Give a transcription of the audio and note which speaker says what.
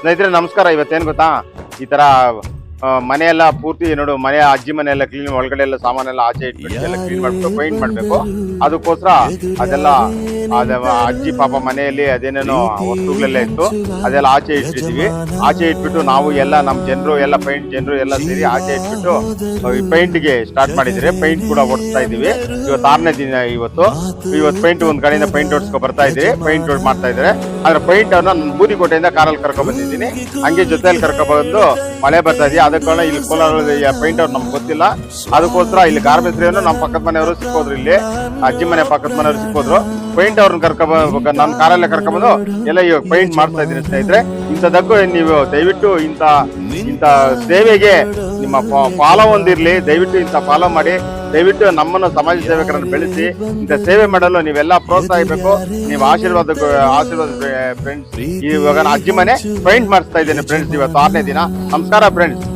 Speaker 1: ಸ್ನೇಹಿತರೆ ನಮಸ್ಕಾರ. ಇವತ್ತೇನು ಗೊತ್ತಾ? ಈ ತರ ಆ, ಮನೆಯೆಲ್ಲ ಪೂರ್ತಿ ನೋಡು ಮನೆ ಅಜ್ಜಿ ಮನೆಯೆಲ್ಲ ಕ್ಲೀನ್ ಒಳಗಡೆ ಎಲ್ಲ ಸಾಮಾನೆಲ್ಲ ಆಚೆ ಇಟ್ಬಿಟ್ಟು ಎಲ್ಲ ಕ್ಲೀನ್ ಮಾಡ್ಬೇಕು ಪೈಂಟ್ ಮಾಡ್ಬೇಕು. ಅದಕ್ಕೋಸ್ಕರ ಅದೆಲ್ಲ ಅದ ಅಜ್ಜಿ ಪಾಪ ಮನೆಯಲ್ಲಿ ಅದೇನೇನೋ ವಸ್ತುಗಳೆಲ್ಲ ಇತ್ತು ಅದೆಲ್ಲ ಆಚೆ ಇಟ್ಟಿದ್ದೀವಿ ಆಚೆ ಇಟ್ಬಿಟ್ಟು ನಾವು ಎಲ್ಲ ನಮ್ಮ ಜನರು ಎಲ್ಲ ಪೈಂಟ್ ಜನರು ಎಲ್ಲ ಸೇರಿ ಆಚೆ ಇಟ್ಬಿಟ್ಟು ಪೈಂಟ್ಗೆ ಸ್ಟಾರ್ಟ್ ಮಾಡಿದ್ರೆ ಪೈಂಟ್ ಕೂಡ ಓಡಿಸ್ತಾ ಇದೀವಿ ಇವತ್ತು ಆರನೇ ದಿನ ಇವತ್ತು. ಇವತ್ತು ಪೈಂಟ್ ಒಂದ್ ಕಡೆಯಿಂದ ಪೈಂಟ್ ಓಡಿಸ್ಕೊ ಬರ್ತಾ ಇದೀವಿ ಪೈಂಟ್ ಮಾಡ್ತಾ ಇದ್ದಾರೆ. ಆದ್ರೆ ಪೈಂಟ್ ಅನ್ನ ನಾನು ಬೂದಿಕೋಟೆಯಿಂದ ಕಾರಲ್ಲಿ ಕರ್ಕೊಂಡ್ ಬಂದಿದ್ದೀನಿ. ಹಂಗೆ ಜೊತೆಯಲ್ಲಿ ಕರ್ಕೊಂಡ್ ಬಂದು ಮಳೆ ಬರ್ತಾ ಇದೆಯಾ ಅದಕ್ಕೆ ಇಲ್ಲಿ ಕೋಲಾರ ಪೈಂಟ್ ಅವ್ರು ನಮ್ಗೆ ಗೊತ್ತಿಲ್ಲ. ಅದಕ್ಕೋಸ್ಕರ ಇಲ್ಲಿ ಗಾರ್ಮೆಂಟ್ರಿಯನ್ನು ನಮ್ಮ ಪಕ್ಕದ ಮನೆಯವರು ಸಿಕ್ಕೋದ್ರು ಇಲ್ಲಿ. ಅಜ್ಜಿ ಮನೆ ಪಕ್ಕದ ಮನೆಯವರು ಸಿಕ್ಕೋದ್ರು. ಪೈಂಟ್ ಅವ್ರನ್ನ ಕರ್ಕೊಂಡ್ ನನ್ನ ಕಾರಲ್ಲೇ ಕರ್ಕೊಂಡ್ಬಂದು ಎಲ್ಲ ಇವಾಗ ಪೈಂಟ್ ಮಾಡ್ತಾ ಇದ್ದೀನಿ ಸ್ನೇಹಿತರೆ. ಇಂಥದಕ್ಕೂ ನೀವು ದಯವಿಟ್ಟು ಇಂಥ ಇಂಥ ಸೇವೆಗೆ ನಿಮ್ಮ ಫಾಲೋ ಒಂದಿರ್ಲಿ ದಯವಿಟ್ಟು ಇಂಥ ಫಾಲೋ ಮಾಡಿ. ದಯವಿಟ್ಟು ನಮ್ಮನ್ನು ಸಮಾಜ ಸೇವಕರನ್ನು ಬೆಳೆಸಿ. ಇಂಥ ಸೇವೆ ಮಾಡಲು ನೀವೆಲ್ಲ ಪ್ರೋತ್ಸಾಹಿಸಬೇಕು ನೀವು ಆಶೀರ್ವಾದ ಆಶೀರ್ವಾದ ಫ್ರೆಂಡ್ಸ್, ಇವಾಗ ಅಜ್ಜಿ ಮನೆ ಪೈಂಟ್ ಮಾಡಿಸ್ತಾ ಇದ್ದೇನೆ ಫ್ರೆಂಡ್ಸ್ ಇವತ್ತು ಆರನೇ ದಿನ. ನಮಸ್ಕಾರ ಫ್ರೆಂಡ್ಸ್.